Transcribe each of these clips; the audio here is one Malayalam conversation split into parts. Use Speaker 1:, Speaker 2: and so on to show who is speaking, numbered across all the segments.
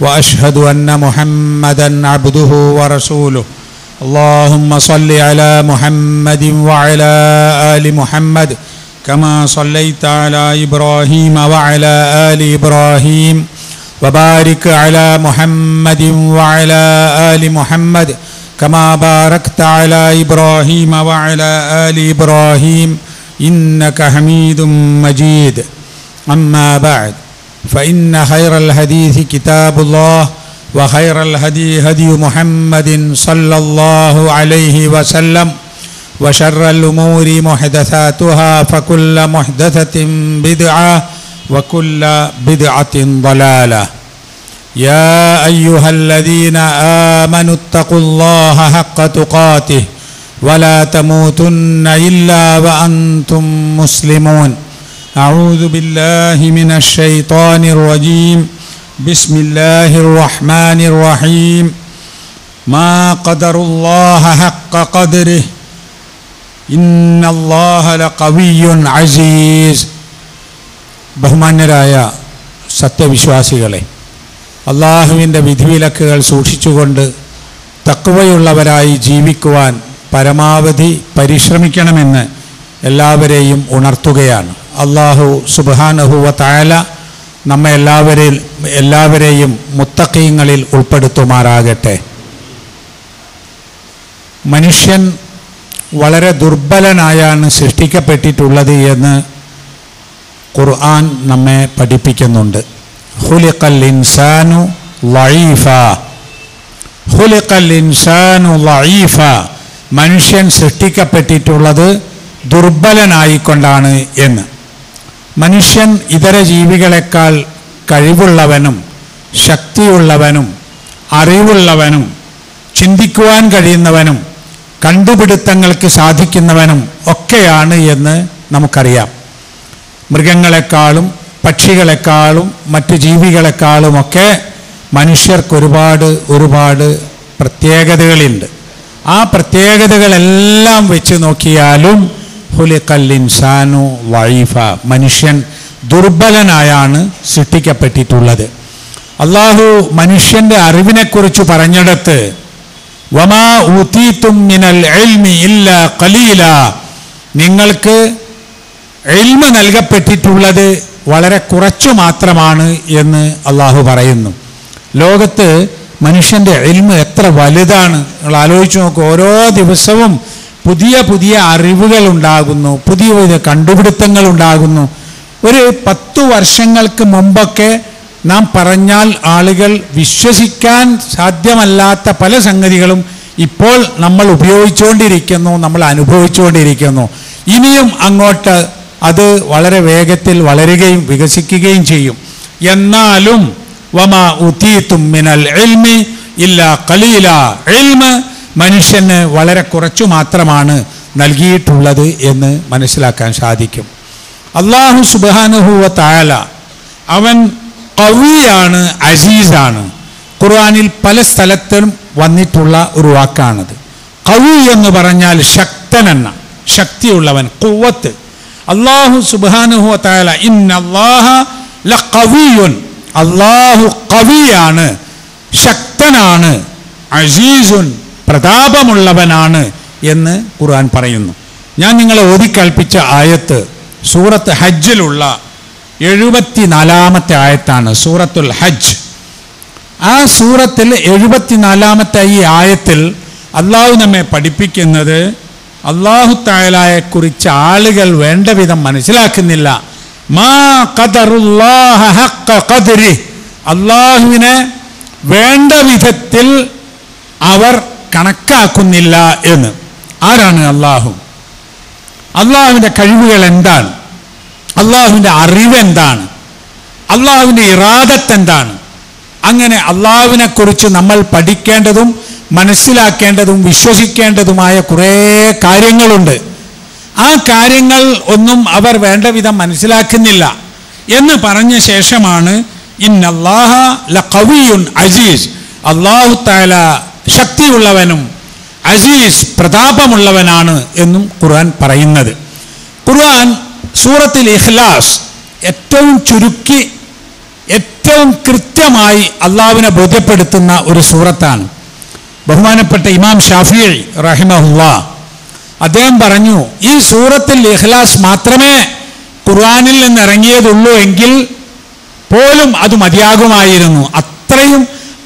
Speaker 1: وأشهد أن محمدا عبده ورسوله. اللهم صل على محمد وعلى آل محمد كما صليت على إبراهيم وعلى آل إبراهيم وبارك على محمد وعلى آل محمد كما باركت على إبراهيم وعلى آل إبراهيم إنك حميد مجيد. أما بعد فإن خير الحديث كتاب الله وخير الهدي هدي محمد صلى الله عليه وسلم وشر الأمور محدثاتها فكل محدثة بدعة وكل بدعة ضلالة. يا أيها الذين آمنوا اتقوا الله حق تقاته ولا تموتن إلا وأنتم مسلمون. أعوذ بالله من الشيطان الرجيم بسم الله الرحمن الرحيم ما قدر الله حق قدره إن الله لقوي عزيز ബഹുമാന്യരായ സത്യവിശ്വാസികളെ അള്ളാഹുവിൻ്റെ വിധിവിലക്കുകൾ സൂക്ഷിച്ചുകൊണ്ട് തക്കുവയുള്ളവരായി ജീവിക്കുവാൻ പരമാവധി പരിശ്രമിക്കണമെന്ന് എല്ലാവരെയും ഉണർത്തുകയാണ് അള്ളാഹു സുബാനഹുവ തായാല നമ്മെ എല്ലാവരെയും എല്ലാവരെയും മുത്തക്കീങ്ങളിൽ ഉൾപ്പെടുത്തുമാറാകട്ടെ. മനുഷ്യൻ വളരെ ദുർബലനായാണ് സൃഷ്ടിക്കപ്പെട്ടിട്ടുള്ളത് എന്ന് ഖുർആൻ നമ്മെ പഠിപ്പിക്കുന്നുണ്ട്. ഇൻസാനു ഇൻസാനു മനുഷ്യൻ സൃഷ്ടിക്കപ്പെട്ടിട്ടുള്ളത് ദുർബലനായിക്കൊണ്ടാണ് എന്ന്. മനുഷ്യൻ ഇതര ജീവികളെക്കാൾ കഴിവുള്ളവനും ശക്തിയുള്ളവനും അറിവുള്ളവനും ചിന്തിക്കുവാൻ കഴിയുന്നവനും കണ്ടുപിടുത്തങ്ങൾക്ക് സാധിക്കുന്നവനും ഒക്കെയാണ് എന്ന് നമുക്കറിയാം. മൃഗങ്ങളെക്കാളും പക്ഷികളെക്കാളും മറ്റു ജീവികളെക്കാളുമൊക്കെ മനുഷ്യർക്കൊരുപാട് ഒരുപാട് പ്രത്യേകതകളുണ്ട്. ആ പ്രത്യേകതകളെല്ലാം വെച്ച് നോക്കിയാലും ഹുലിക്കൽ ഇൻസാനു വൈഫ മനുഷ്യൻ ദുർബലനായാണ് സൃഷ്ടിക്കപ്പെട്ടിട്ടുള്ളത്. അള്ളാഹു മനുഷ്യന്റെ അറിവിനെക്കുറിച്ച് പറഞ്ഞിടത്ത് വമാ ഊത്തീത്തും നിങ്ങൾക്ക് എൽമ നൽകപ്പെട്ടിട്ടുള്ളത് വളരെ കുറച്ചു മാത്രമാണ് എന്ന് അള്ളാഹു പറയുന്നു. ലോകത്ത് മനുഷ്യന്റെ എൽമ എത്ര വലുതാണ്? നിങ്ങൾ ആലോചിച്ച് നോക്കൂ. ഓരോ ദിവസവും പുതിയ പുതിയ അറിവുകൾ ഉണ്ടാകുന്നു പുതിയ പുതിയ കണ്ടുപിടുത്തങ്ങൾ ഉണ്ടാകുന്നു ഒരു പത്തു വർഷങ്ങൾക്ക് മുമ്പൊക്കെ നാം പറഞ്ഞാൽ ആളുകൾ വിശ്വസിക്കാൻ സാധ്യമല്ലാത്ത പല സംഗതികളും ഇപ്പോൾ നമ്മൾ ഉപയോഗിച്ചുകൊണ്ടിരിക്കുന്നു നമ്മൾ അനുഭവിച്ചുകൊണ്ടിരിക്കുന്നു. ഇനിയും അങ്ങോട്ട് അത് വളരെ വേഗത്തിൽ വളരുകയും വികസിക്കുകയും ചെയ്യും. എന്നാലും വമ ഉത്തീത്തും മിനൽ എൽമി ഇല്ല കലീല എൽമ് മനുഷ്യന് വളരെ കുറച്ചു മാത്രമാണ് നൽകിയിട്ടുള്ളത് എന്ന് മനസ്സിലാക്കാൻ സാധിക്കും. അള്ളാഹു സുബാനുഹുവ തായാല അവൻ കവിയാണ് അസീസാണ്. ഖുർആാനിൽ പല സ്ഥലത്തും വന്നിട്ടുള്ള ഒരു വാക്കാണത്. കവി എന്ന് പറഞ്ഞാൽ ശക്തനെന്ന ശക്തിയുള്ളവൻ കുവത്ത് അള്ളാഹു സുബാനുഹുവ തായാല ല ലഖവിയുൻ. അള്ളാഹു കവിയാണ് ശക്തനാണ് അസീസുൻ. പ്രതാപമുള്ളവനാണ് എന്ന് ഖുർആൻ പറയുന്നു. ഞാൻ നിങ്ങളെ ഓതിക്കൽപ്പിച്ച ആയത്ത് സൂറത്ത് ഹജ്ജിലുള്ള എഴുപത്തിനാലാമത്തെ ആയത്താണ് സൂറത്തുൽ ഹജ്ജ്. ആ സൂറത്തിൽ എഴുപത്തിനാലാമത്തെ ഈ ആയത്തിൽ അള്ളാഹു നമ്മെ പഠിപ്പിക്കുന്നത് അള്ളാഹു തായാലയെ കുറിച്ച് ആളുകൾ വേണ്ട വിധം മനസ്സിലാക്കുന്നില്ല. മാ അള്ളാഹുവിനെ വേണ്ട വിധത്തിൽ അവർ കണക്കാക്കുന്നില്ല എന്ന്. ആരാണ് അള്ളാഹു? അള്ളാഹുവിന്റെ കഴിവുകൾ എന്താണ്? അള്ളാഹുവിന്റെ അറിവ് എന്താണ്? അള്ളാഹുവിന്റെ ഇറാദത്ത് എന്താണ്? അങ്ങനെ അള്ളാഹുവിനെ കുറിച്ച് നമ്മൾ പഠിക്കേണ്ടതും മനസ്സിലാക്കേണ്ടതും വിശ്വസിക്കേണ്ടതുമായ കുറേ കാര്യങ്ങളുണ്ട്. ആ കാര്യങ്ങൾ ഒന്നും അവർ വേണ്ട വിധം മനസ്സിലാക്കുന്നില്ല എന്ന് പറഞ്ഞ ശേഷമാണ് ഇന്നല്ലാഹ കവിയുൻ അസീസ്. അള്ളാഹു താല ശക്തിയുള്ളവനും അസീസ് പ്രതാപമുള്ളവനാണ് എന്നും ഖുർആൻ പറയുന്നത്. ഖുർആൻ സൂറത്തിൽ ഇഖ്ലാസ് ഏറ്റവും ചുരുക്കി ഏറ്റവും കൃത്യമായി അള്ളാവിനെ ബോധ്യപ്പെടുത്തുന്ന ഒരു സൂറത്താണ്. ബഹുമാനപ്പെട്ട ഇമാം ഷാഫി റഹിമഹുല്ല അദ്ദേഹം പറഞ്ഞു ഈ സൂറത്തിൽ ഇഖ്ലാസ് മാത്രമേ ഖുർആനിൽ നിന്ന് ഇറങ്ങിയതുള്ളൂ എങ്കിൽ പോലും അത് മതിയാകുമായിരുന്നു. അത്രയും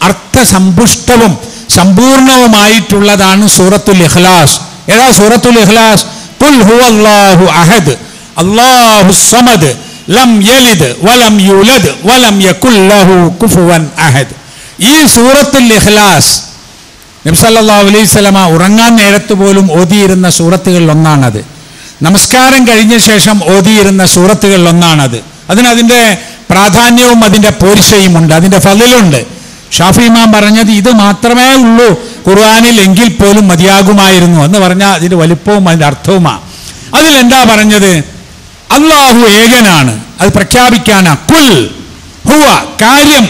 Speaker 1: അർത്ഥസമ്പുഷ്ടവും സമ്പൂർണവുമായിട്ടുള്ളതാണ് സൂറത്തുൽ ഇഖ്ലാസ്. ഏതാ സൂറത്തുൽ ഇഖ്ലാസ്? ഹു ഹുവല്ലാഹു അഹദ്. അല്ലാഹു സമദ്. ലം യലിദ് വലം യൂലദ് വലം യകുല്ലഹു ലഹു കുഫുവൻ അഹദ്. ഈ സൂറത്തുൽ ഇഖ്ലാസ് നബ്സല്ലാ അലൈഹി സ്വലമ ഉറങ്ങാൻ നേരത്ത് പോലും ഓതിയിരുന്ന സൂറത്തുകളിൽ ഒന്നാണത് നമസ്കാരം കഴിഞ്ഞ ശേഷം ഓതിയിരുന്ന സൂറത്തുകളിൽ ഒന്നാണത് അതിന് അതിന്റെ പ്രാധാന്യവും അതിന്റെ പോരിശയുമുണ്ട് അതിന്റെ ഫലിലുണ്ട്. ഷാഫി ഇമാം പറഞ്ഞത് ഇത് മാത്രമേ ഉള്ളൂ. ഖുർആാനിൽ എങ്കിൽ പോലും മതിയാകുമായിരുന്നു എന്ന് പറഞ്ഞാൽ അതിന്റെ വലിപ്പവും അതിന്റെ അർത്ഥവുമാണ് അതിൽ എന്താ പറഞ്ഞത്? അള്ളാഹു ഏകനാണ്. അത് പ്രഖ്യാപിക്കാനാ. കുൽ ഹുവ കാര്യം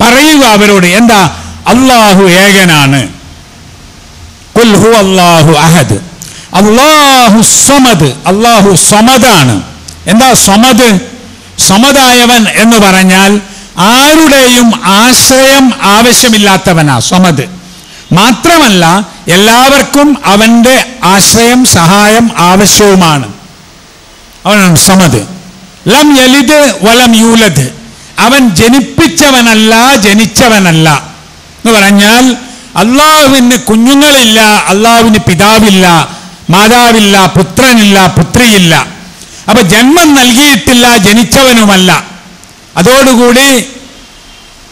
Speaker 1: പറയുക അവരോട്. എന്താ? അള്ളാഹു ഏകനാണ്. കുൽ ഹു അള്ളാഹു അഹദ്. അള്ളാഹു സമദ്. അള്ളാഹു സമദാണ്. എന്താ സമദ്? സമദായവൻ എന്ന് പറഞ്ഞാൽ ആരുടെയും ആശ്രയം ആവശ്യമില്ലാത്തവനാ സ്വമത്. മാത്രമല്ല എല്ലാവർക്കും അവന്റെ ആശ്രയം സഹായം ആവശ്യവുമാണ്. അവനാണ് സമദ് ലം യലിത് വലം യൂലത് അവൻ ജനിപ്പിച്ചവനല്ല ജനിച്ചവനല്ല. എന്ന് പറഞ്ഞാൽ അള്ളാഹുവിന് കുഞ്ഞുങ്ങളില്ല അള്ളാഹുവിന് പിതാവില്ല മാതാവില്ല പുത്രനില്ല പുത്രിയില്ല. അപ്പൊ ജന്മം നൽകിയിട്ടില്ല ജനിച്ചവനുമല്ല. അതോടുകൂടി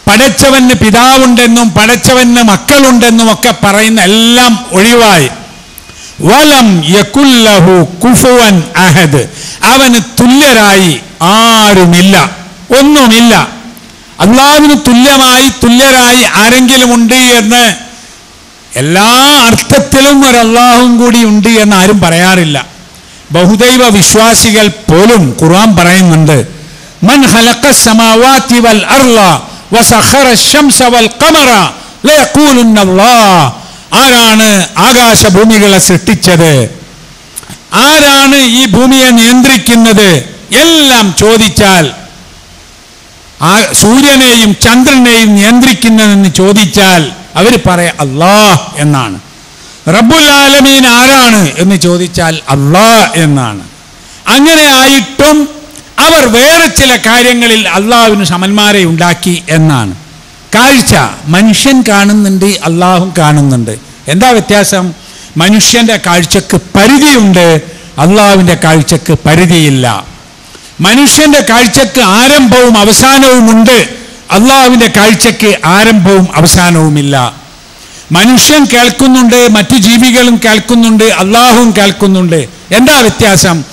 Speaker 1: പടച്ചവന് പിതാവുണ്ടെന്നും പടച്ചവന് മക്കളുണ്ടെന്നും ഒക്കെ പറയുന്ന എല്ലാം ഒഴിവായി. വലം യകുല്ലഹു കുഫുവൻ അഹദ്. അവന് തുല്യരായി ആരുമില്ല ഒന്നുമില്ല. അള്ളാവിന് തുല്യമായി തുല്യരായി ആരെങ്കിലും ഉണ്ട് എന്ന് എല്ലാ അർത്ഥത്തിലും ഒരു അള്ളാഹും കൂടി ഉണ്ട് എന്ന് ആരും പറയാറില്ല. ബഹുദൈവ വിശ്വാസികൾ പോലും ഖുർആൻ പറയുന്നുണ്ട് മൻ خلق السماوات വൽ وسخر الشمس والقمر ലയഖൂലുന്ന അല്ലാഹ് ആരാണ് ആകാശഭൂമികളെ സൃഷ്ടിച്ചത്? ആരാണ് ഈ ഭൂമിയെ നിയന്ത്രിക്കുന്നത്? എല്ലാം ചോദിച്ചാൽ സൂര്യനെയും ചന്ദ്രനെയും നിയന്ത്രിക്കുന്നതെന്ന് ചോദിച്ചാൽ അവർ പറയ അള്ളാഹ് എന്നാണ്. റബ്ബുൽ ആലമീൻ ആരാണ് എന്ന് ചോദിച്ചാൽ അള്ളാഹ് എന്നാണ്. അങ്ങനെ ആയിട്ടും അവർ വേറെ ചില കാര്യങ്ങളിൽ അള്ളാഹുവിന് സമന്മാരെ ഉണ്ടാക്കി എന്നാണ്. കാഴ്ച മനുഷ്യൻ കാണുന്നുണ്ട് അള്ളാഹും കാണുന്നുണ്ട്. എന്താ വ്യത്യാസം? മനുഷ്യന്റെ കാഴ്ചക്ക് പരിധിയുണ്ട് അള്ളാഹുവിന്റെ കാഴ്ചക്ക് പരിധിയില്ല. മനുഷ്യന്റെ കാഴ്ചക്ക് ആരംഭവും അവസാനവുമുണ്ട് അള്ളാഹുവിന്റെ കാഴ്ചക്ക് ആരംഭവും അവസാനവുമില്ല. മനുഷ്യൻ കേൾക്കുന്നുണ്ട് മറ്റു ജീവികളും കേൾക്കുന്നുണ്ട് അള്ളാഹുവും കേൾക്കുന്നുണ്ട്. എന്താ വ്യത്യാസം?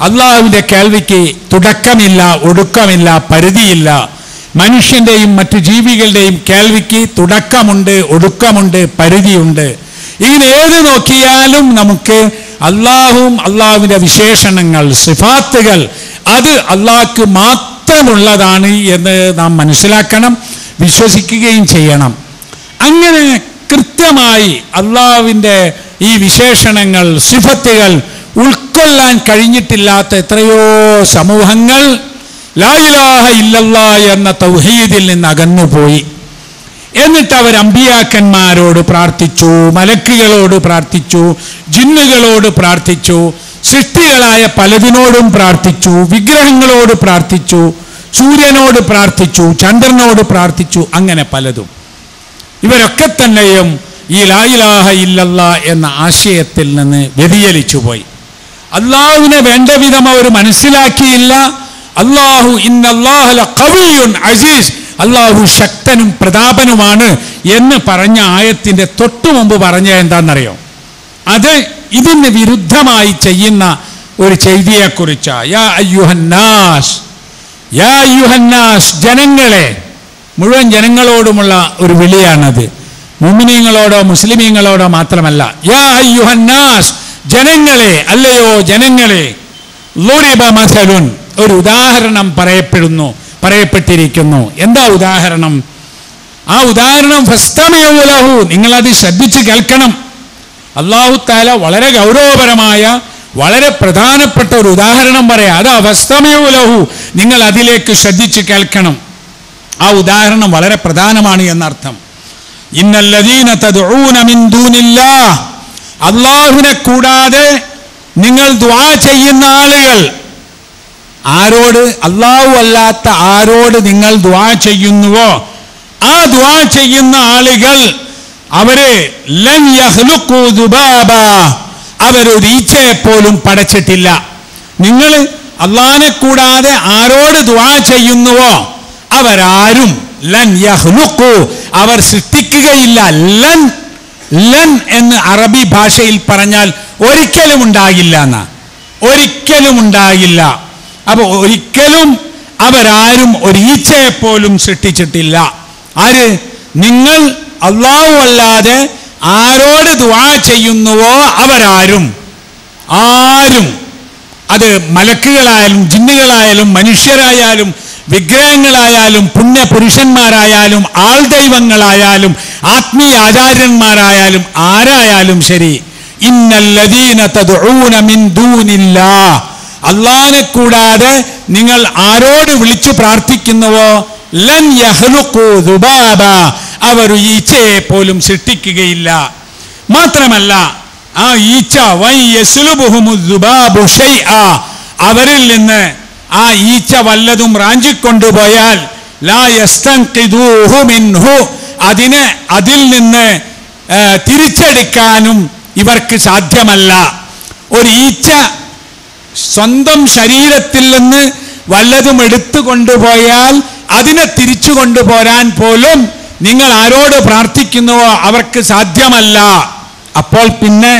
Speaker 1: അള്ളാഹുവിന്റെ കേൾവിക്ക് തുടക്കമില്ല ഒടുക്കമില്ല പരിധിയില്ല. മനുഷ്യന്റെയും മറ്റു ജീവികളുടെയും കേൾവിക്ക് തുടക്കമുണ്ട് ഒടുക്കമുണ്ട് പരിധിയുണ്ട്. ഇങ്ങനെ ഏത് നോക്കിയാലും നമുക്ക് അള്ളാഹും അള്ളാഹുവിന്റെ വിശേഷണങ്ങൾ സിഫാത്തുകൾ അത് അള്ളാഹ്ക്ക് മാത്രമുള്ളതാണ് എന്ന് നാം മനസ്സിലാക്കണം വിശ്വസിക്കുകയും ചെയ്യണം. അങ്ങനെ കൃത്യമായി അള്ളാഹുവിന്റെ ഈ വിശേഷണങ്ങൾ സിഫത്തുകൾ ഉൾക്കൊള്ളാൻ കഴിഞ്ഞിട്ടില്ലാത്ത എത്രയോ സമൂഹങ്ങൾ ലായിലാഹ ഇല്ലല്ല എന്ന തൗഹീദിൽ നിന്ന് അകന്നുപോയി. എന്നിട്ട് അവർ അമ്പിയാക്കന്മാരോട് പ്രാർത്ഥിച്ചു മലക്കുകളോട് പ്രാർത്ഥിച്ചു ജിന്നുകളോട് പ്രാർത്ഥിച്ചു സൃഷ്ടികളായ പലതിനോടും പ്രാർത്ഥിച്ചു വിഗ്രഹങ്ങളോട് പ്രാർത്ഥിച്ചു സൂര്യനോട് പ്രാർത്ഥിച്ചു ചന്ദ്രനോട് പ്രാർത്ഥിച്ചു അങ്ങനെ പലതും. ഇവരൊക്കെ തന്നെയും ഈ ലായിലാഹ ഇല്ലല്ല എന്ന ആശയത്തിൽ നിന്ന് വ്യതിചലിച്ചു പോയി അള്ളാഹുവിനെ വേണ്ട വിധം അവർ മനസ്സിലാക്കിയില്ല. അള്ളാഹു ഇന്നല്ലാഹല കവിയുൻ അസീസ്. അള്ളാഹു ശക്തനും പ്രതാപനുമാണ് എന്ന് പറഞ്ഞ ആയത്തിന്റെ തൊട്ടു മുമ്പ് പറഞ്ഞ എന്താണെന്നറിയോ? അത് ഇതിന് വിരുദ്ധമായി ചെയ്യുന്ന ഒരു ചെയ്തിയെ യാ യാ ജനങ്ങളെ. മുഴുവൻ ജനങ്ങളോടുമുള്ള ഒരു വിളിയാണത്. മുമിനീങ്ങളോടോ മുസ്ലിമീങ്ങളോടോ മാത്രമല്ല. യാ അയ്യുഹന്നാസ് ജനങ്ങളെ അല്ലയോ ജനങ്ങളെ മസലുൻ ഒരു ഉദാഹരണം പറയപ്പെടുന്നു പറയപ്പെട്ടിരിക്കുന്നു. എന്താ ഉദാഹരണം? ആ ഉദാഹരണം നിങ്ങൾ നിങ്ങളത് ശ്രദ്ധിച്ച് കേൾക്കണം. അള്ളാഹു താല വളരെ ഗൗരവപരമായ വളരെ പ്രധാനപ്പെട്ട ഒരു ഉദാഹരണം പറയാം. അതാ അവസ്ഥമയലഹു നിങ്ങൾ അതിലേക്ക് ശ്രദ്ധിച്ച് കേൾക്കണം. ആ ഉദാഹരണം വളരെ പ്രധാനമാണ് എന്നർത്ഥം. ഇന്നല്ലദീന തദ്ഊന മിൻ ദൂനില്ലാഹ് അള്ളാഹുവിനെ കൂടാതെ നിങ്ങൾ ദ്വാ ചെയ്യുന്ന ആളുകൾ. ആരോട്? അള്ളാഹു അല്ലാത്ത ആരോട് നിങ്ങൾ ദ്വാ ചെയ്യുന്നുവോ? ആ ദ്വാ ചെയ്യുന്ന ആളുകൾ അവരെ ലൻ അവരൊരു ഈച്ചയെ പോലും പടച്ചിട്ടില്ല. നിങ്ങൾ അള്ളാഹിനെ കൂടാതെ ആരോട് ദ്വാ ചെയ്യുന്നുവോ? അവരാരും ലൻ യഹ്ലുക്കു അവർ സൃഷ്ടിക്കുകയില്ല. ലൻ ലൻ എന്ന് അറബി ഭാഷയിൽ പറഞ്ഞാൽ ഒരിക്കലും ഉണ്ടാകില്ല എന്നാ. ഒരിക്കലും ഉണ്ടാകില്ല. അപ്പൊ ഒരിക്കലും അവരാരും ഒരു ഈച്ചയെ പോലും സൃഷ്ടിച്ചിട്ടില്ല. ആര്? നിങ്ങൾ അള്ളാഹു അല്ലാതെ ആരോട് ദുആ ചെയ്യുന്നുവോ അവരാരും. ആരും. അത് മലക്കുകളായാലും ജിന്നുകളായാലും മനുഷ്യരായാലും വിഗ്രഹങ്ങളായാലും പുണ്യപുരുഷന്മാരായാലും ആൾദൈവങ്ങളായാലും ആത്മീയ ആചാര്യന്മാരായാലും ആരായാലും ശരി. അള്ളാഹിനെ കൂടാതെ നിങ്ങൾ ആരോട് വിളിച്ചു പ്രാർത്ഥിക്കുന്നുവോ? ലൻ അവർ ഈച്ചയെ പോലും സൃഷ്ടിക്കുകയില്ല. മാത്രമല്ല ആ ഈച്ച വൈ അവരിൽ നിന്ന് ആ ഈച്ച വല്ലതും റാഞ്ചിക്കൊണ്ടുപോയാൽ അതിനെ അതിൽ നിന്ന് തിരിച്ചെടുക്കാനും ഇവർക്ക് സാധ്യമല്ല. ഒരു ഈച്ച സ്വന്തം ശരീരത്തിൽ നിന്ന് വല്ലതും എടുത്തു കൊണ്ടുപോയാൽ അതിനെ തിരിച്ചു കൊണ്ടുപോരാൻ പോലും നിങ്ങൾ ആരോട് പ്രാർത്ഥിക്കുന്നുവോ അവർക്ക് സാധ്യമല്ല. അപ്പോൾ പിന്നെ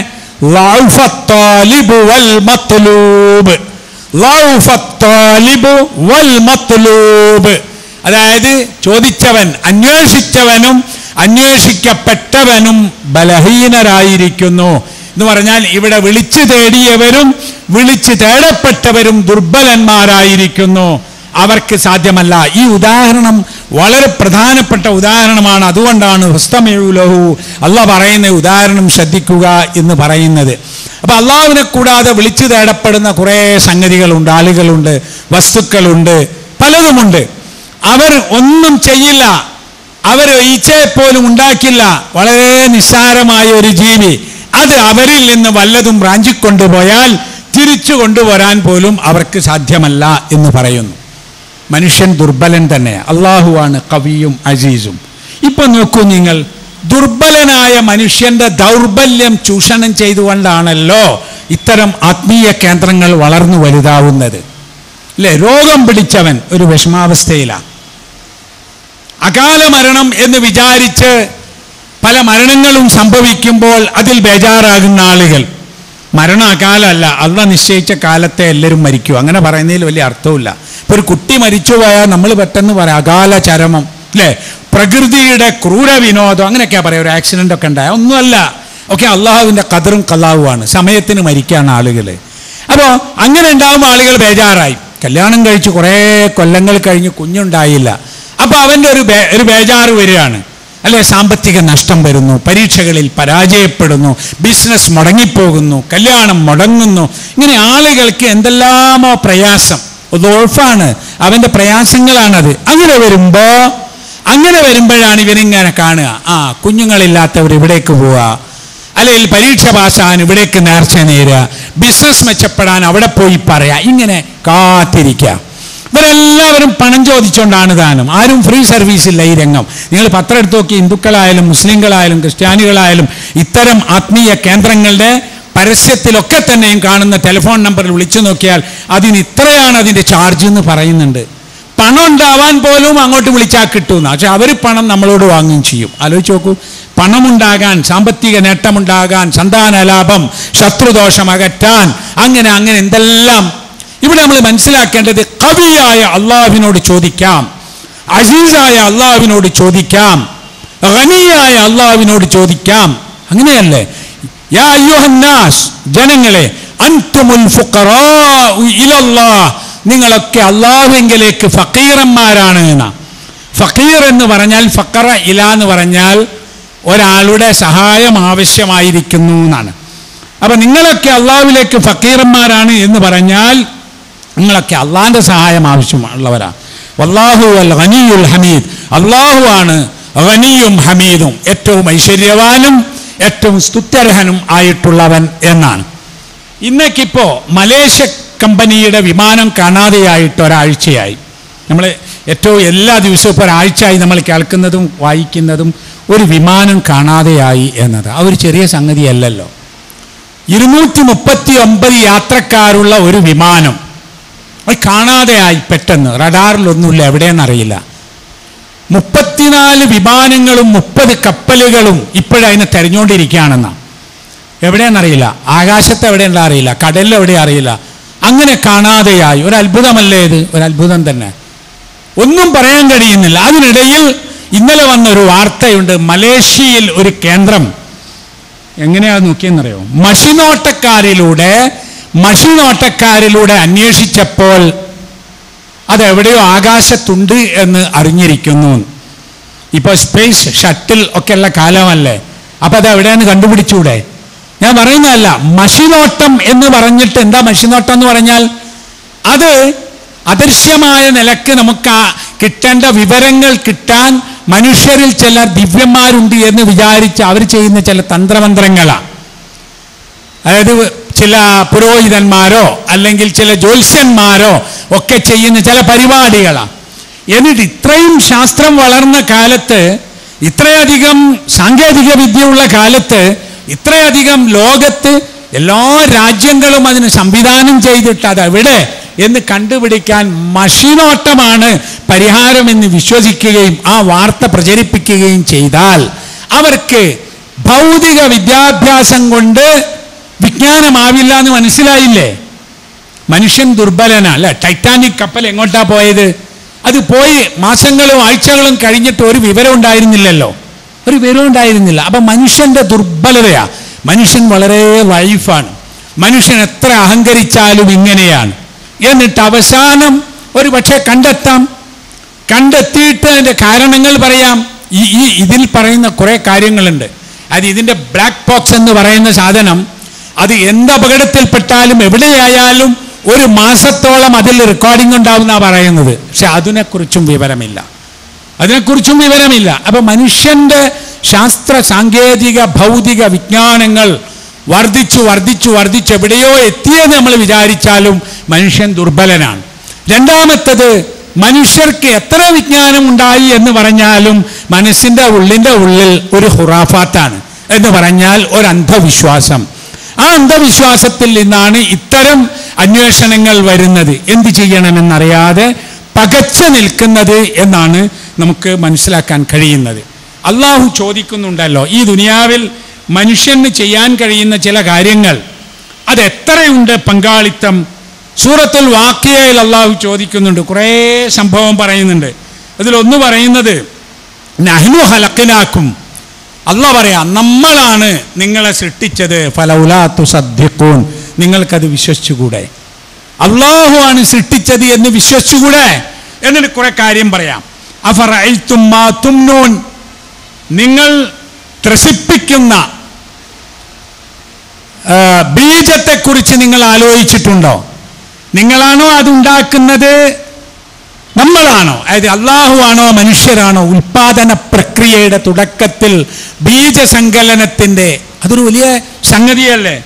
Speaker 1: അതായത് ചോദിച്ചവൻ അന്വേഷിച്ചവനും അന്വേഷിക്കപ്പെട്ടവനും ബലഹീനരായിരിക്കുന്നു. എന്ന് പറഞ്ഞാൽ ഇവിടെ വിളിച്ചു തേടിയവരും വിളിച്ചു തേടപ്പെട്ടവരും ദുർബലന്മാരായിരിക്കുന്നു. അവർക്ക് സാധ്യമല്ല. ഈ ഉദാഹരണം വളരെ പ്രധാനപ്പെട്ട ഉദാഹരണമാണ്. അതുകൊണ്ടാണ് ഹുസ്തമേലഹു അല്ല പറയുന്ന ഉദാഹരണം ശ്രദ്ധിക്കുക എന്ന് പറയുന്നത്. അപ്പൊ അള്ളാഹുവിനെ കൂടാതെ വിളിച്ചു തേടപ്പെടുന്ന കുറേ സംഗതികളുണ്ട് ആളുകളുണ്ട് വസ്തുക്കളുണ്ട് പലതുമുണ്ട്. അവർ ഒന്നും ചെയ്യില്ല. അവർ ഈച്ചയെ പോലും ഉണ്ടാക്കില്ല. വളരെ നിസ്സാരമായ ഒരു ജീവി. അത് അവരിൽ നിന്ന് വല്ലതും റാഞ്ചിക്കൊണ്ടുപോയാൽ തിരിച്ചു കൊണ്ടുവരാൻ പോലും അവർക്ക് സാധ്യമല്ല എന്ന് പറയുന്നു. മനുഷ്യൻ ദുർബലൻ തന്നെ അള്ളാഹുവാണ് കവിയും അജീസും ഇപ്പൊ നോക്കൂ നിങ്ങൾ ദുർബലനായ മനുഷ്യന്റെ ദൗർബല്യം ചൂഷണം ചെയ്തുകൊണ്ടാണല്ലോ ഇത്തരം ആത്മീയ കേന്ദ്രങ്ങൾ വളർന്നു വലുതാവുന്നത്. അല്ലെ രോഗം പിടിച്ചവൻ ഒരു വിഷമാവസ്ഥയിലാണ് അകാല മരണം എന്ന് വിചാരിച്ച് പല മരണങ്ങളും സംഭവിക്കുമ്പോൾ അതിൽ ബേജാറാകുന്ന ആളുകൾ. മരണം അകാലമല്ല അള്ള നിശ്ചയിച്ച കാലത്തെ എല്ലാവരും മരിക്കും. അങ്ങനെ പറയുന്നതിൽ വലിയ അർത്ഥമില്ല ഇപ്പൊ ഒരു കുട്ടി മരിച്ചു പോയാൽ നമ്മൾ പെട്ടെന്ന് പറയാം അകാല ചരമം. അല്ലേ പ്രകൃതിയുടെ ക്രൂര വിനോദം അങ്ങനെയൊക്കെയാ പറയാം ഒരു ആക്സിഡന്റ് ഒക്കെ ഉണ്ടായ. ഒന്നുമല്ല. ഒക്കെ അള്ളാഹുവിന്റെ കതറും കല്ലാവുമാണ് സമയത്തിന് മരിക്കുകയാണ് ആളുകൾ അപ്പോൾ അങ്ങനെ ഉണ്ടാകുമ്പോൾ ആളുകൾ ബേജാറായി. കല്യാണം കഴിച്ച് കുറേ കൊല്ലങ്ങൾ കഴിഞ്ഞ് കുഞ്ഞുണ്ടായില്ല. അപ്പോൾ അവന്റെ ഒരു ഒരു ബേജാറ് വരികയാണ്. അല്ലെ സാമ്പത്തിക നഷ്ടം വരുന്നു പരീക്ഷകളിൽ പരാജയപ്പെടുന്നു ബിസിനസ് മുടങ്ങിപ്പോകുന്നു കല്യാണം മുടങ്ങുന്നു. ഇങ്ങനെ ആളുകൾക്ക് എന്തെല്ലാമോ പ്രയാസം. ഉഴപ്പാണ് അവന്റെ പ്രയാസങ്ങളാണത്. അങ്ങനെ വരുമ്പോ അങ്ങനെ വരുമ്പോഴാണ് ഇവരിങ്ങനെ കാണുക. ആ കുഞ്ഞുങ്ങളില്ലാത്തവർ ഇവിടേക്ക് പോവുക. അല്ലെങ്കിൽ പരീക്ഷ പാസ്സാകാൻ ഇവിടേക്ക് നേർച്ച നേരുക. ബിസിനസ് മെച്ചപ്പെടാൻ അവിടെ പോയി പറയാ. ഇങ്ങനെ കാത്തിരിക്കുക. ഇവരെല്ലാവരും പണം ചോദിച്ചുകൊണ്ടാണ് ദാനം ആരും ഫ്രീ സർവീസ് ഇല്ല ഈ രംഗം. നിങ്ങൾ പത്രം എടുത്ത് നോക്കി ഹിന്ദുക്കളായാലും മുസ്ലിങ്ങളായാലും ക്രിസ്ത്യാനികളായാലും ഇത്തരം ആത്മീയ കേന്ദ്രങ്ങളുടെ പരസ്യത്തിലൊക്കെ തന്നെയും കാണുന്ന ടെലിഫോൺ നമ്പറിൽ വിളിച്ചു നോക്കിയാൽ അതിന് ഇത്രയാണ് അതിന്റെ ചാർജ് എന്ന് പറയുന്നുണ്ട്. പണം ഉണ്ടാവാൻ പോലും അങ്ങോട്ട് വിളിച്ചാൽ കിട്ടുമെന്ന്. പക്ഷെ അവർ പണം നമ്മളോട് വാങ്ങുകയും ചെയ്യും. ആലോചിച്ച് നോക്കൂ. പണമുണ്ടാകാൻ സാമ്പത്തിക നേട്ടമുണ്ടാകാൻ സന്താന ലാഭം ശത്രുദോഷം അകറ്റാൻ അങ്ങനെ അങ്ങനെ എന്തെല്ലാം. ഇവിടെ നമ്മൾ മനസ്സിലാക്കേണ്ടത് കവിയായ അള്ളാഹുവിനോട് ചോദിക്കാം. അസീസായ അള്ളാഹുവിനോട് ചോദിക്കാം. റനിയായ അള്ളാഹുവിനോട് ചോദിക്കാം. അങ്ങനെയല്ലേ? യാ ജനങ്ങളെ അൻതുമുൽ ഫുഖറാ ഇലല്ലാഹ് നിങ്ങളൊക്കെ അള്ളാഹുവിങ്കിലേക്ക് ഫക്കീറന്മാരാണ് എന്നാ. ഫക്കീർ എന്ന് പറഞ്ഞാൽ ഫക്കറ ഇല എന്ന് പറഞ്ഞാൽ ഒരാളുടെ സഹായം ആവശ്യമായിരിക്കുന്നു എന്നാണ്. അപ്പൊ നിങ്ങളൊക്കെ അള്ളാഹുവിലേക്ക് ഫക്കീറന്മാരാണ് എന്ന് പറഞ്ഞാൽ നിങ്ങളൊക്കെ അള്ളാഹിന്റെ സഹായം ആവശ്യമുള്ളവരാ. വല്ലാഹു അൽ ഹനിയുൽ ഹമീദ്. അള്ളാഹു ആണ് ഹനിയും ഹമീദും ഏറ്റവും ഐശ്വര്യവാനും ഏറ്റവും സ്തുത്യർഹനും ആയിട്ടുള്ളവൻ എന്നാണ്. ഇന്നേക്കിപ്പോ മലേഷ്യ കമ്പനിയുടെ വിമാനം കാണാതെയായിട്ട് ഒരാഴ്ചയായി. നമ്മൾ ഏറ്റവും എല്ലാ ദിവസവും ഇപ്പോൾ ഒരാഴ്ചയായി നമ്മൾ കേൾക്കുന്നതും വായിക്കുന്നതും ഒരു വിമാനം കാണാതെയായി എന്നത്. ആ ഒരു ചെറിയ സംഗതിയല്ലല്ലോ. ഇരുന്നൂറ്റി മുപ്പത്തി ഒമ്പത് യാത്രക്കാരുള്ള ഒരു വിമാനം. അത് കാണാതെയായി പെട്ടെന്ന്. റഡാറിലൊന്നുമില്ല എവിടെയെന്നറിയില്ല. മുപ്പത്തിനാല് വിമാനങ്ങളും മുപ്പത് കപ്പലുകളും ഇപ്പോഴതിനെ തെരഞ്ഞുകൊണ്ടിരിക്കുകയാണെന്നാണ് എവിടെയെന്നറിയില്ല. ആകാശത്ത് എവിടെയുള്ള അറിയില്ല. കടലിൽ എവിടെ അറിയില്ല. അങ്ങനെ കാണാതെയായി. ഒരു അത്ഭുതമല്ലേ ഇത്? ഒരു അത്ഭുതം തന്നെ. ഒന്നും പറയാൻ കഴിയുന്നില്ല. അതിനിടയിൽ ഇന്നലെ വന്ന ഒരു വാർത്തയുണ്ട്. മലേഷ്യയിൽ ഒരു കേന്ദ്രം. എങ്ങനെയാ നോക്കിയെന്നറിയോ? മഷിനോട്ടക്കാരിലൂടെ മഷിനോട്ടക്കാരിലൂടെ അന്വേഷിച്ചപ്പോൾ അതെവിടെയോ ആകാശത്തുണ്ട് എന്ന് അറിഞ്ഞിരിക്കുന്നു. ഇപ്പോൾ സ്പേസ് ഷട്ടിൽ ഒക്കെയുള്ള കാലമല്ലേ? അപ്പൊ അത് എവിടെയാണ് കണ്ടുപിടിച്ചൂടെ? ഞാൻ പറയുന്നതല്ല മഷിനോട്ടം എന്ന് പറഞ്ഞിട്ട് എന്താ മഷിനോട്ടം എന്ന് പറഞ്ഞാൽ? അത് അദൃശ്യമായ നിലയ്ക്ക് നമുക്ക് കിട്ടേണ്ട വിവരങ്ങൾ കിട്ടാൻ മനുഷ്യരിൽ ചില ദിവ്യന്മാരുണ്ട് എന്ന് വിചാരിച്ച് അവർ ചെയ്യുന്ന ചില തന്ത്രമന്ത്രങ്ങളാണ് അതായത് ചില പുരോഹിതന്മാരോ അല്ലെങ്കിൽ ചില ജ്യോത്സ്യന്മാരോ ഒക്കെ ചെയ്യുന്ന ചില പരിപാടികളാണ് എന്നിട്ട് ഇത്രയും ശാസ്ത്രം വളർന്ന കാലത്ത് ഇത്രയധികം സാങ്കേതിക വിദ്യയുള്ള കാലത്ത് ഇത്രയധികം ലോകത്ത് എല്ലാ രാജ്യങ്ങളും അതിന് സംവിധാനം ചെയ്തിട്ട് അത് എവിടെ എന്ന് കണ്ടുപിടിക്കാൻ മഷിനോട്ടമാണ് പരിഹാരമെന്ന് വിശ്വസിക്കുകയും ആ വാർത്ത പ്രചരിപ്പിക്കുകയും ചെയ്താൽ അവർക്ക് ഭൗതിക വിദ്യാഭ്യാസം കൊണ്ട് വിജ്ഞാനമാവില്ല എന്ന് മനസ്സിലായില്ലേ? മനുഷ്യൻ ദുർബലനാ അല്ല? ടൈറ്റാനിക് കപ്പൽ എങ്ങോട്ടാ പോയത്? അത് പോയി മാസങ്ങളും ആഴ്ചകളും കഴിഞ്ഞിട്ട് ഒരു വിവരം ഉണ്ടായിരുന്നില്ലല്ലോ. ഒരു വിവരം ഉണ്ടായിരുന്നില്ല അപ്പം മനുഷ്യന്റെ ദുർബലതയാ. മനുഷ്യൻ വളരെ വൈഫാണ്. മനുഷ്യൻ എത്ര അഹങ്കരിച്ചാലും ഇങ്ങനെയാണ്. എന്നിട്ട് അവസാനം ഒരു പക്ഷേ കണ്ടെത്താം. കണ്ടെത്തിയിട്ട് അതിന്റെ കാരണങ്ങൾ പറയാം. ഈ ഈ ഇതിൽ പറയുന്ന കുറേ കാര്യങ്ങളുണ്ട്. അത് ഇതിന്റെ ബ്ലാക്ക് ബോക്സ് എന്ന് പറയുന്ന സാധനം അത് എന്ത് അപകടത്തിൽപ്പെട്ടാലും എവിടെയായാലും ഒരു മാസത്തോളം അതിൽ റെക്കോർഡിംഗ് ഉണ്ടാവുന്ന പറയുന്നത്. പക്ഷെ അതിനെക്കുറിച്ചും വിവരമില്ല. അതിനെക്കുറിച്ചും വിവരമില്ല. അപ്പൊ മനുഷ്യന്റെ ശാസ്ത്ര സാങ്കേതിക ഭൗതിക വിജ്ഞാനങ്ങൾ വർദ്ധിച്ചു വർദ്ധിച്ചു വർദ്ധിച്ചു എവിടെയോ എത്തിയെന്ന് നമ്മൾ വിചാരിച്ചാലും മനുഷ്യൻ ദുർബലനാണ്. രണ്ടാമത്തത് മനുഷ്യർക്ക് എത്ര വിജ്ഞാനം ഉണ്ടായി എന്ന് പറഞ്ഞാലും മനസ്സിന്റെ ഉള്ളിന്റെ ഉള്ളിൽ ഒരു ഹുറാഫാത്താണ് എന്ന് പറഞ്ഞാൽ ഒരു അന്ധവിശ്വാസം. ആ അന്ധവിശ്വാസത്തിൽ നിന്നാണ് ഇത്തരം അന്വേഷണങ്ങൾ വരുന്നത്. എന്ത് ചെയ്യണമെന്നറിയാതെ പകച്ചു നിൽക്കുന്നത് എന്നാണ് നമുക്ക് മനസ്സിലാക്കാൻ കഴിയുന്നത്. അള്ളാഹു ചോദിക്കുന്നുണ്ടല്ലോ ഈ ദുനിയാവിൽ മനുഷ്യന് ചെയ്യാൻ കഴിയുന്ന ചില കാര്യങ്ങൾ അത് എത്രയുണ്ട് പങ്കാളിത്തം? സൂറത്തുൽ വാക്കിയയിൽ അള്ളാഹു ചോദിക്കുന്നുണ്ട് കുറേ സംഭവം പറയുന്നുണ്ട്. അതിലൊന്ന് പറയുന്നത് നഹ്നു ഹലക്കിനാക്കും അല്ല പറയാ നമ്മളാണ് നിങ്ങളെ സൃഷ്ടിച്ചത്. ഫലൗലാത്തു സദ്യക്കൂൺ നിങ്ങൾക്കത് വിശ്വസിച്ചുകൂടെ? അള്ളാഹു ആണ് സൃഷ്ടിച്ചത് എന്ന് വിശ്വസിച്ചുകൂടെ? എന്നിട്ട് കുറെ കാര്യം പറയാം. തുംനൂൻ. നിങ്ങൾ ത്രസിപ്പിക്കുന്ന ബീജത്തെക്കുറിച്ച് നിങ്ങൾ ആലോചിച്ചിട്ടുണ്ടോ? നിങ്ങളാണോ അതുണ്ടാക്കുന്നത്? നമ്മളാണോ? അതായത് അള്ളാഹു ആണോ മനുഷ്യരാണോ? ഉൽപാദന പ്രക്രിയയുടെ തുടക്കത്തിൽ ബീജസങ്കലനത്തിന്റെ അതൊരു വലിയ സംഗതിയല്ലേ?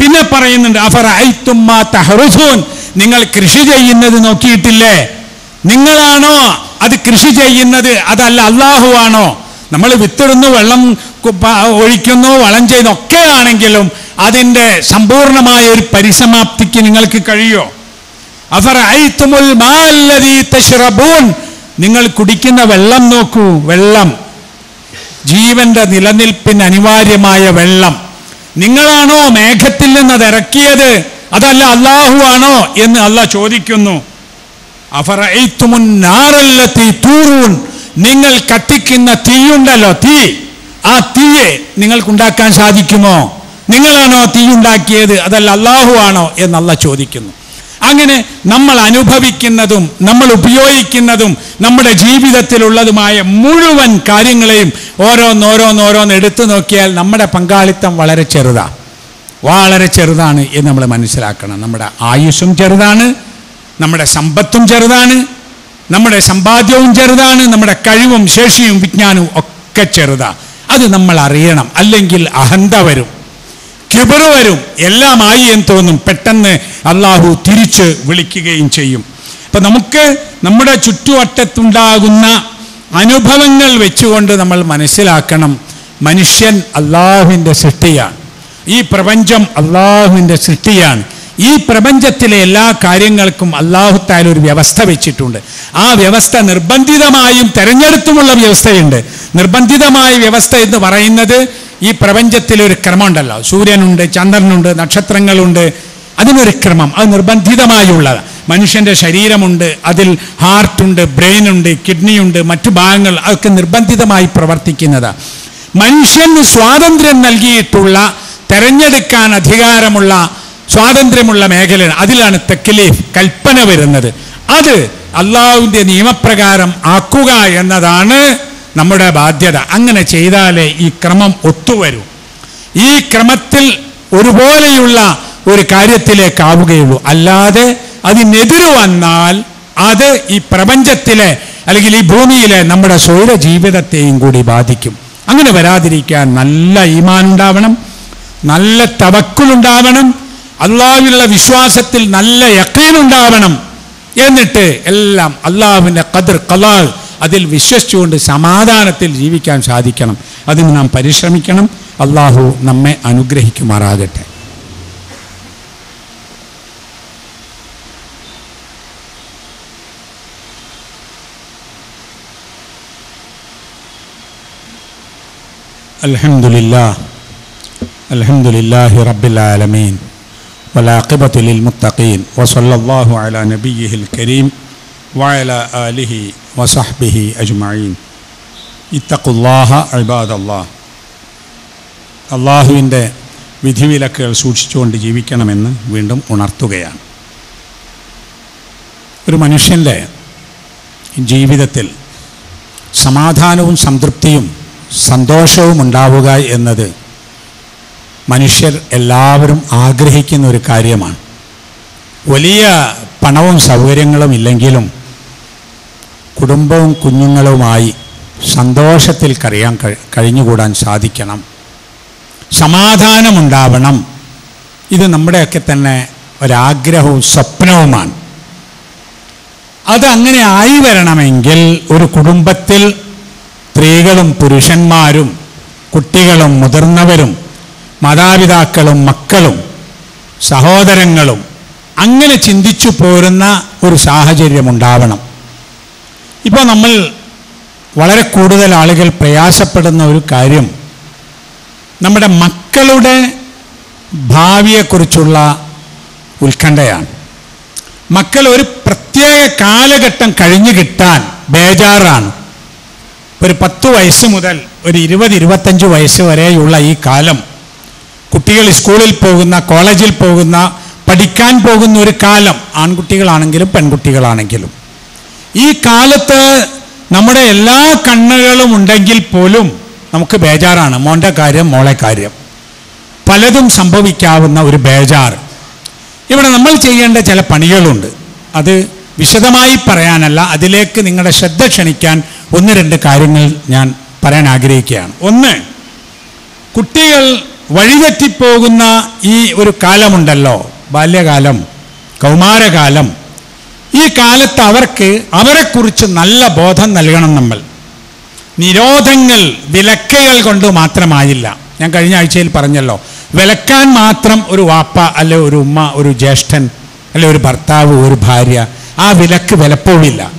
Speaker 1: പിന്നെ പറയുന്നുണ്ട് അഫർ ഐത്തുമ്മ തഹറുസൂൻ നിങ്ങൾ കൃഷി ചെയ്യുന്നത് നോക്കിയിട്ടില്ലേ? നിങ്ങളാണോ അത് കൃഷി ചെയ്യുന്നത്? അതല്ല അള്ളാഹു ആണോ നമ്മൾ വിത്തിടുന്നു വെള്ളം ഒഴിക്കുന്നു വളം ചെയ്യുന്നു ഒക്കെ ആണെങ്കിലും അതിന്റെ സമ്പൂർണമായ ഒരു പരിസമാപ്തിക്ക് നിങ്ങൾക്ക് കഴിയോ? തശ്റബൂൻ നിങ്ങൾ കുടിക്കുന്ന വെള്ളം നോക്കൂ വെള്ളം. ജീവന്റെ നിലനിൽപ്പിന് അനിവാര്യമായ വെള്ളം. നിങ്ങളാണോ മേഘത്തിൽ നിന്ന് അത് ഇറക്കിയത്? അതല്ല അള്ളാഹു ആണോ എന്ന് അള്ളാഹ് ചോദിക്കുന്നു. നിങ്ങൾ കത്തിക്കുന്ന തീയുണ്ടല്ലോ തീ. ആ തീയെ നിങ്ങൾക്കുണ്ടാക്കാൻ സാധിക്കുമോ? നിങ്ങളാണോ തീ ഉണ്ടാക്കിയത് അതല്ല അള്ളാഹു ആണോ എന്നല്ല ചോദിക്കുന്നു. അങ്ങനെ നമ്മൾ അനുഭവിക്കുന്നതും നമ്മൾ ഉപയോഗിക്കുന്നതും നമ്മുടെ ജീവിതത്തിലുള്ളതുമായ മുഴുവൻ കാര്യങ്ങളെയും ഓരോന്നോരോന്നോരോന്ന് എടുത്തു നോക്കിയാൽ നമ്മുടെ പങ്കാളിത്തം വളരെ ചെറുതാണ് വളരെ ചെറുതാണ് എന്ന് നമ്മൾ മനസ്സിലാക്കണം. നമ്മുടെ ആയുസ്സും ചെറുതാണ് നമ്മുടെ സമ്പത്തും ചെറുതാണ് നമ്മുടെ സമ്പാദ്യവും ചെറുതാണ് നമ്മുടെ കഴിവും ശേഷിയും വിജ്ഞാനവും ഒക്കെ ചെറുതാണ് അത് നമ്മൾ അറിയണം. അല്ലെങ്കിൽ അഹന്ത വരും. കിബറ് വരും. എല്ലാമായി എന്ന് തോന്നും. പെട്ടെന്ന് അള്ളാഹു തിരിച്ച് വിളിക്കുകയും ചെയ്യും. അപ്പം നമുക്ക് നമ്മുടെ ചുറ്റുവട്ടത്തുണ്ടാകുന്ന അനുഭവങ്ങൾ വെച്ചുകൊണ്ട് നമ്മൾ മനസ്സിലാക്കണം. മനുഷ്യൻ അള്ളാഹുവിന്റെ സൃഷ്ടിയാണ്. ഈ പ്രപഞ്ചം അള്ളാഹുവിന്റെ സൃഷ്ടിയാണ്. ഈ പ്രപഞ്ചത്തിലെ എല്ലാ കാര്യങ്ങൾക്കും അള്ളാഹുത്താൽ ഒരു വ്യവസ്ഥ വെച്ചിട്ടുണ്ട്. ആ വ്യവസ്ഥ നിർബന്ധിതമായും തെരഞ്ഞെടുത്തുമുള്ള വ്യവസ്ഥയുണ്ട്. നിർബന്ധിതമായ വ്യവസ്ഥ എന്ന് പറയുന്നത് ഈ പ്രപഞ്ചത്തിൽ ഒരു ക്രമമുണ്ടല്ലോ. സൂര്യനുണ്ട് ചന്ദ്രനുണ്ട് നക്ഷത്രങ്ങളുണ്ട്. അതിനൊരു ക്രമം അത് നിർബന്ധിതമായുള്ളത് മനുഷ്യന്റെ ശരീരമുണ്ട് അതിൽ ഹാർട്ടുണ്ട് ബ്രെയിനുണ്ട് കിഡ്നിയുണ്ട് മറ്റു ഭാഗങ്ങൾ അതൊക്കെ നിർബന്ധിതമായി പ്രവർത്തിക്കുന്നതാണ് മനുഷ്യന് സ്വാതന്ത്ര്യം നൽകിയിട്ടുള്ള തെരഞ്ഞെടുക്കാൻ അധികാരമുള്ള സ്വാതന്ത്ര്യമുള്ള മേഖല അതിലാണ് തെക്കലീഫ് കൽപ്പന വരുന്നത്. അത് അള്ളാഹുവിന്റെ നിയമപ്രകാരം ആക്കുക എന്നതാണ് നമ്മുടെ ബാധ്യത. അങ്ങനെ ചെയ്താലേ ഈ ക്രമം ഒത്തുവരൂ. ഈ ക്രമത്തിൽ ഒരുപോലെയുള്ള ഒരു കാര്യത്തിലേക്കാവുകയുള്ളൂ. അല്ലാതെ അതിനെതിര് വന്നാൽ അത് ഈ പ്രപഞ്ചത്തിലെ അല്ലെങ്കിൽ ഈ ഭൂമിയിലെ നമ്മുടെ സ്വൈര ജീവിതത്തെയും കൂടി ബാധിക്കും. അങ്ങനെ വരാതിരിക്കാൻ നല്ല ഈമാൻ ഉണ്ടാവണം നല്ല തവക്കുലുണ്ടാവണം അള്ളാഹുവിനുള്ള വിശ്വാസത്തിൽ നല്ല യക്കീനുണ്ടാവണം എന്നിട്ട് എല്ലാം അള്ളാഹുവിന്റെ കതിർ കലാൽ അതിൽ വിശ്വസിച്ചുകൊണ്ട് സമാധാനത്തിൽ ജീവിക്കാൻ സാധിക്കണം. അതിന് നാം പരിശ്രമിക്കണം. അള്ളാഹു നമ്മെ അനുഗ്രഹിക്കുമാറാകട്ടെ. അലഹമുല്ല അലഹമുല്ലാഹി റബ്ബിൽ ആലമീൻ. والعاقبة للمتقين وصلى الله على نبيه الكريم وعلى آله وصحبه أجمعين اتقوا الله عباد الله അള്ളാഹുവിൻ്റെ വിധിവിലക്കുകൾ സൂക്ഷിച്ചുകൊണ്ട് ജീവിക്കണമെന്ന് വീണ്ടും ഉണർത്തുകയാണ് ഒരു മനുഷ്യൻ്റെ ജീവിതത്തിൽ സമാധാനവും സംതൃപ്തിയും സന്തോഷവും ഉണ്ടാവുക എന്നത് മനുഷ്യർ എല്ലാവരും ആഗ്രഹിക്കുന്ന ഒരു കാര്യമാണ്. വലിയ പണവും സൗകര്യങ്ങളും ഇല്ലെങ്കിലും കുടുംബവും കുഞ്ഞുങ്ങളുമായി സന്തോഷത്തിൽ കഴിയാൻ കഴിഞ്ഞുകൂടാൻ സാധിക്കണം. സമാധാനമുണ്ടാവണം. ഇത് നമ്മുടെയൊക്കെ തന്നെ ഒരാഗ്രഹവും സ്വപ്നവുമാണ്. അത് അങ്ങനെ ആയി വരണമെങ്കിൽ ഒരു കുടുംബത്തിൽ സ്ത്രീകളും പുരുഷന്മാരും കുട്ടികളും മുതിർന്നവരും മാതാപിതാക്കളും മക്കളും സഹോദരങ്ങളും അങ്ങനെ ചിന്തിച്ചു പോരുന്ന ഒരു സാഹചര്യം ഉണ്ടാവണം ഇപ്പോൾ നമ്മൾ വളരെ കൂടുതൽ ആളുകൾ പ്രയാസപ്പെടുന്ന ഒരു കാര്യം നമ്മുടെ മക്കളുടെ ഭാവിയെക്കുറിച്ചുള്ള ഉത്കണ്ഠയാണ്. മക്കൾ ഒരു പ്രത്യേക കാലഘട്ടം കഴിഞ്ഞു കിട്ടാൻ ബേജാറാണ്. ഒരു പത്ത് വയസ്സ് മുതൽ ഒരു ഇരുപത് ഇരുപത്തഞ്ച് വയസ്സ് വരെയുള്ള ഈ കാലം കുട്ടികൾ സ്കൂളിൽ പോകുന്ന കോളേജിൽ പോകുന്ന പഠിക്കാൻ പോകുന്ന ഒരു കാലം ആൺകുട്ടികളാണെങ്കിലും പെൺകുട്ടികളാണെങ്കിലും. ഈ കാലത്ത് നമ്മുടെ എല്ലാ കണ്ണുകളും ഉണ്ടെങ്കിൽ പോലും നമുക്ക് ബേജാറാണ്. മോന്റെ കാര്യം മോളെ കാര്യം. പലതും സംഭവിക്കാവുന്ന ഒരു ബേജാർ ഇവിടെ നമ്മൾ ചെയ്യേണ്ട ചില പണികളുണ്ട്. അത് വിശദമായി പറയാനല്ല. അതിലേക്ക് നിങ്ങളുടെ ശ്രദ്ധ ക്ഷണിക്കാൻ ഒന്ന് രണ്ട് കാര്യങ്ങൾ ഞാൻ പറയാൻ ആഗ്രഹിക്കുകയാണ്. ഒന്ന് കുട്ടികൾ വഴിതെറ്റിപ്പോകുന്ന ഈ ഒരു കാലമുണ്ടല്ലോ ബാല്യകാലം കൗമാരകാലം. ഈ കാലത്ത് അവർക്ക് അവരെക്കുറിച്ച് നല്ല ബോധം നൽകണം നമ്മൾ. നിരോധങ്ങൾ വിലക്കുകൾ കൊണ്ട് മാത്രമായില്ല. ഞാൻ കഴിഞ്ഞ ആഴ്ചയിൽ പറഞ്ഞല്ലോ വിലക്കാൻ മാത്രം ഒരു വാപ്പ അല്ലെ ഒരു ഉമ്മ ഒരു ജ്യേഷ്ഠൻ അല്ലെ ഒരു ഭർത്താവ് ഒരു ഭാര്യ ആ വിലക്ക് വിലപ്പോഴില്ല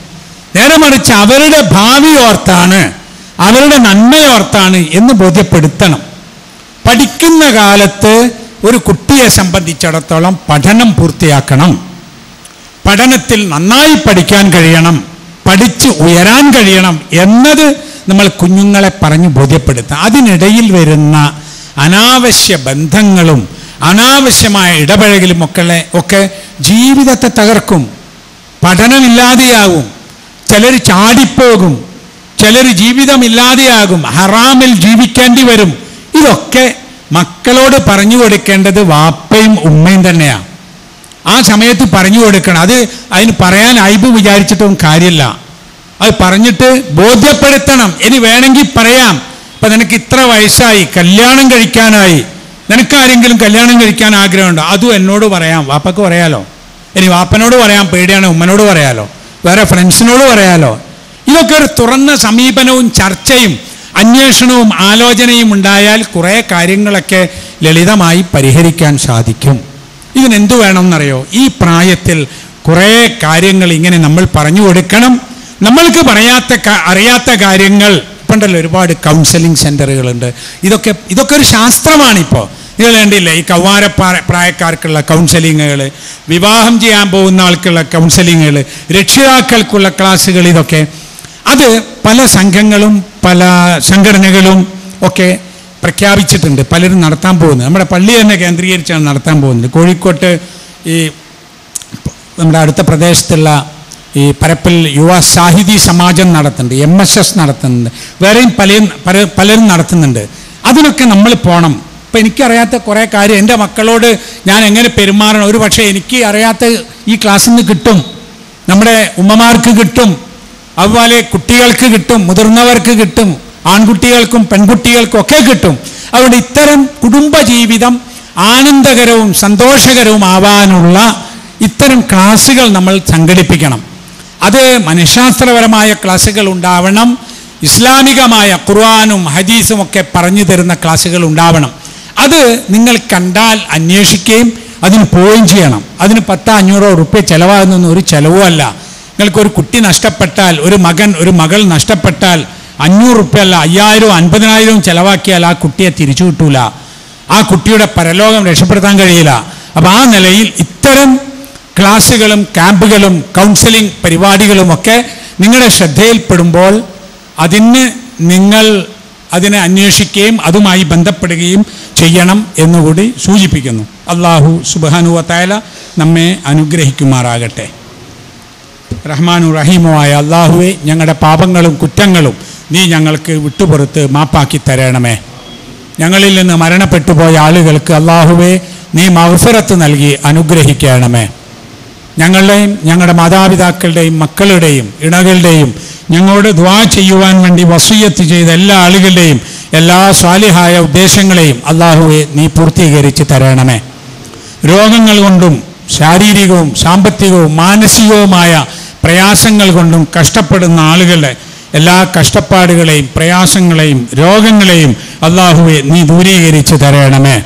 Speaker 1: നേരെ മറിച്ച് അവരുടെ ഭാവി ഓർത്താണ് അവരുടെ നന്മയോർത്താണ് എന്ന് ബോധ്യപ്പെടുത്തണം. പഠിക്കുന്ന കാലത്ത് ഒരു കുട്ടിയെ സംബന്ധിച്ചിടത്തോളം പഠനം പൂർത്തിയാക്കണം. പഠനത്തിൽ നന്നായി പഠിക്കാൻ കഴിയണം. പഠിച്ച് ഉയരാൻ കഴിയണം എന്നത് നമ്മൾ കുഞ്ഞുങ്ങളെ പറഞ്ഞു ബോധ്യപ്പെടുത്താം അതിനിടയിൽ വരുന്ന അനാവശ്യ ബന്ധങ്ങളും അനാവശ്യമായ ഇടപഴകലും ഒക്കെ ഒക്കെ ജീവിതത്തെ തകർക്കും. പഠനമില്ലാതെയാകും. ചിലർ ചാടിപ്പോകും. ചിലർ ജീവിതമില്ലാതെയാകും. ഹറാമിൽ ജീവിക്കേണ്ടി വരും. ഇതൊക്കെ മക്കളോട് പറഞ്ഞു കൊടുക്കേണ്ടത് വാപ്പയും ഉമ്മയും തന്നെയാണ് ആ സമയത്ത് പറഞ്ഞു കൊടുക്കണം. അത് അതിന് പറയാൻ അയബ് വിചാരിച്ചിട്ടും കാര്യമില്ല. അത് പറഞ്ഞിട്ട് ബോധ്യപ്പെടുത്തണം. ഇനി വേണമെങ്കിൽ പറയാം. ഇപ്പൊ നിനക്ക് ഇത്ര വയസ്സായി. കല്യാണം കഴിക്കാനായി. നിനക്ക് ആരെങ്കിലും കല്യാണം കഴിക്കാൻ ആഗ്രഹമുണ്ടോ? അതും എന്നോട് പറയാം. വാപ്പക്ക് പറയാലോ? ഇനി വാപ്പനോട് പറയാം. പേടിയാണ്. ഉമ്മനോട് പറയാലോ? വേറെ ഫ്രണ്ട്സിനോട് പറയാലോ? ഇതൊക്കെ ഒരു തുറന്ന സമീപനവും ചർച്ചയും അന്വേഷണവും ആലോചനയും ഉണ്ടായാൽ കുറേ കാര്യങ്ങളൊക്കെ ലളിതമായി പരിഹരിക്കാൻ സാധിക്കും. ഇതിനെന്തു വേണമെന്നറിയോ? ഈ പ്രായത്തിൽ കുറേ കാര്യങ്ങൾ ഇങ്ങനെ നമ്മൾ പറഞ്ഞു കൊടുക്കണം. നമ്മൾക്ക് പറയാത്ത അറിയാത്ത കാര്യങ്ങൾ. ഇപ്പണ്ടല്ലോ ഒരുപാട് കൗൺസിലിംഗ് സെന്ററുകളുണ്ട് ഇതൊക്കെ ഇതൊക്കെ ഒരു ശാസ്ത്രമാണിപ്പോൾ നിങ്ങൾ കണ്ടില്ലേ ഈ കൗമാര പ്രായക്കാർക്കുള്ള കൗൺസിലിങ്ങുകൾ വിവാഹം ചെയ്യാൻ പോകുന്ന ആൾക്കുള്ള കൗൺസിലിങ്ങുകൾ രക്ഷിതാക്കൾക്കുള്ള ക്ലാസ്സുകൾ ഇതൊക്കെ. അത് പല സംഘങ്ങളും പല സംഘടനകളും ഒക്കെ പ്രഖ്യാപിച്ചിട്ടുണ്ട്. പലരും നടത്താൻ പോകുന്നത്. നമ്മുടെ പള്ളി തന്നെ കേന്ദ്രീകരിച്ചാണ് നടത്താൻ പോകുന്നത്. കോഴിക്കോട്ട് ഈ നമ്മുടെ അടുത്ത പ്രദേശത്തുള്ള ഈ പരപ്പിൽ യുവ സാഹിതി സമാജം നടത്തുന്നുണ്ട്. എം എസ് എസ് നടത്തുന്നുണ്ട്. വേറെയും പലരും പല പലരും നടത്തുന്നുണ്ട്. അതിനൊക്കെ നമ്മൾ പോകണം ഇപ്പം എനിക്കറിയാത്ത കുറേ കാര്യം. എന്റെ മക്കളോട് ഞാൻ എങ്ങനെ പെരുമാറണം? ഒരു പക്ഷേ എനിക്ക് അറിയാത്ത ഈ ക്ലാസ്സിൽ നിന്ന് കിട്ടും. നമ്മുടെ ഉമ്മമാർക്ക് കിട്ടും. അതുപോലെ കുട്ടികൾക്ക് കിട്ടും മുതിർന്നവർക്ക് കിട്ടും ആൺകുട്ടികൾക്കും പെൺകുട്ടികൾക്കും ഒക്കെ കിട്ടും. അതുകൊണ്ട് ഇത്തരം കുടുംബജീവിതം ആനന്ദകരവും സന്തോഷകരവും ആവാനുള്ള ഇത്തരം ക്ലാസ്സുകൾ നമ്മൾ സംഘടിപ്പിക്കണം. അത് മനഃശാസ്ത്രപരമായ ക്ലാസ്സുകൾ ഉണ്ടാവണം. ഇസ്ലാമികമായ ഖുർആാനും ഹദീസും ഒക്കെ പറഞ്ഞു തരുന്ന ക്ലാസ്സുകൾ ഉണ്ടാവണം. അത് നിങ്ങൾ കണ്ടാൽ അന്വേഷിക്കുകയും അതിന് പോവുകയും ചെയ്യണം. അതിന് പത്ത് അഞ്ഞൂറോ റുപ്യ ചിലവാകുന്നൊന്നും ഒരു ചിലവും അല്ല നിങ്ങൾക്കൊരു കുട്ടി നഷ്ടപ്പെട്ടാൽ ഒരു മകൻ ഒരു മകൾ നഷ്ടപ്പെട്ടാൽ അഞ്ഞൂറ് റുപ്യ അല്ല അയ്യായിരവും അൻപതിനായിരവും ചിലവാക്കിയാൽ ആ കുട്ടിയെ തിരിച്ചു കിട്ടൂല. ആ കുട്ടിയുടെ പരലോകം രക്ഷപ്പെടുത്താൻ കഴിയില്ല. അപ്പം ആ നിലയിൽ ഇത്തരം ക്ലാസ്സുകളും ക്യാമ്പുകളും കൗൺസിലിംഗ് പരിപാടികളുമൊക്കെ നിങ്ങളുടെ ശ്രദ്ധയിൽപ്പെടുമ്പോൾ അതിന് നിങ്ങൾ അതിനെ അന്വേഷിക്കുകയും അതുമായി ബന്ധപ്പെടുകയും ചെയ്യണം എന്നുകൂടി സൂചിപ്പിക്കുന്നു. അള്ളാഹു സുബാനുവത്തായ നമ്മെ അനുഗ്രഹിക്കുമാറാകട്ടെ. റഹ്മാനു റഹീമുമായ അള്ളാഹുവെ ഞങ്ങളുടെ പാപങ്ങളും കുറ്റങ്ങളും നീ ഞങ്ങൾക്ക് വിട്ടുപുറത്ത് മാപ്പാക്കി തരണമേ. ഞങ്ങളിൽ നിന്ന് മരണപ്പെട്ടു പോയ ആളുകൾക്ക് അള്ളാഹുവെ നീ മവസരത്ത് നൽകി അനുഗ്രഹിക്കണമേ. ഞങ്ങളുടെയും ഞങ്ങളുടെ മാതാപിതാക്കളുടെയും മക്കളുടെയും ഇണകളുടെയും ഞങ്ങളോട് ദ്വാ ചെയ്യുവാൻ വേണ്ടി വസൂയത്ത് ചെയ്ത എല്ലാ ആളുകളുടെയും എല്ലാ സ്വാലിഹായ ഉദ്ദേശങ്ങളെയും അള്ളാഹുവെ നീ പൂർത്തീകരിച്ച് തരണമേ. രോഗങ്ങൾ കൊണ്ടും ശാരീരികവും സാമ്പത്തികവും മാനസികവുമായ പ്രയാസങ്ങൾ കൊണ്ടും കഷ്ടപ്പെടുന്ന ആളുകളെ എല്ലാ കഷ്ടപ്പാടുകളെയും പ്രയാസങ്ങളെയും രോഗങ്ങളെയും അള്ളാഹുവെ നീ ദൂരീകരിച്ച് തരയണമേ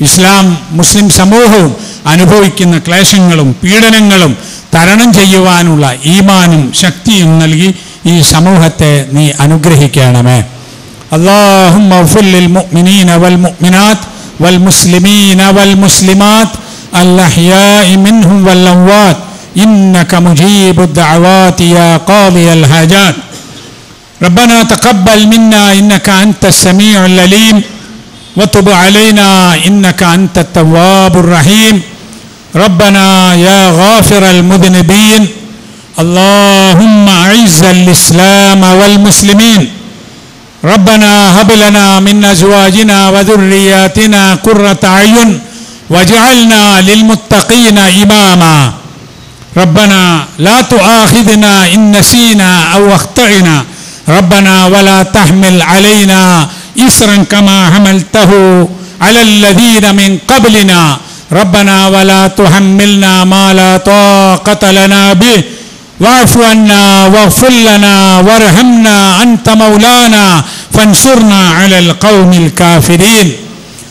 Speaker 1: ഇസ്ലാം മുസ്ലിം സമൂഹവും അനുഭവിക്കുന്ന ക്ലേശങ്ങളും പീഡനങ്ങളും തരണം ചെയ്യുവാനുള്ള ഈമാനും ശക്തിയും നൽകി ഈ സമൂഹത്തെ നീ അനുഗ്രഹിക്കണമേ. അള്ളാഹും മുഅ്മിനീന വൽ മുഅ്മിനാത്ത് വൽ മുസ്ലിമീന വൽ മുസ്ലിമാത്ത് الأحياء منهم والأموات إنك مجيب الدعوات يا قاضي الحاجات. ربنا تقبل منا إنك أنت السميع العليم. وتب علينا إنك أنت التواب الرحيم. ربنا يا غافر المذنبين. اللهم أعز الإسلام والمسلمين. ربنا هب لنا من أزواجنا وذرياتنا قرة أعين. واجعلنا للمتقين إماما. ربنا لا تؤاخذنا إن نسينا أو أخطأنا. ربنا ولا تحمل علينا إسرا كما حملته على الذين من قبلنا. ربنا ولا تحملنا ما لا طاقة لنا به. واعف عنا واغفر لنا وارحمنا أنت مولانا. فانصرنا على القوم الكافرين.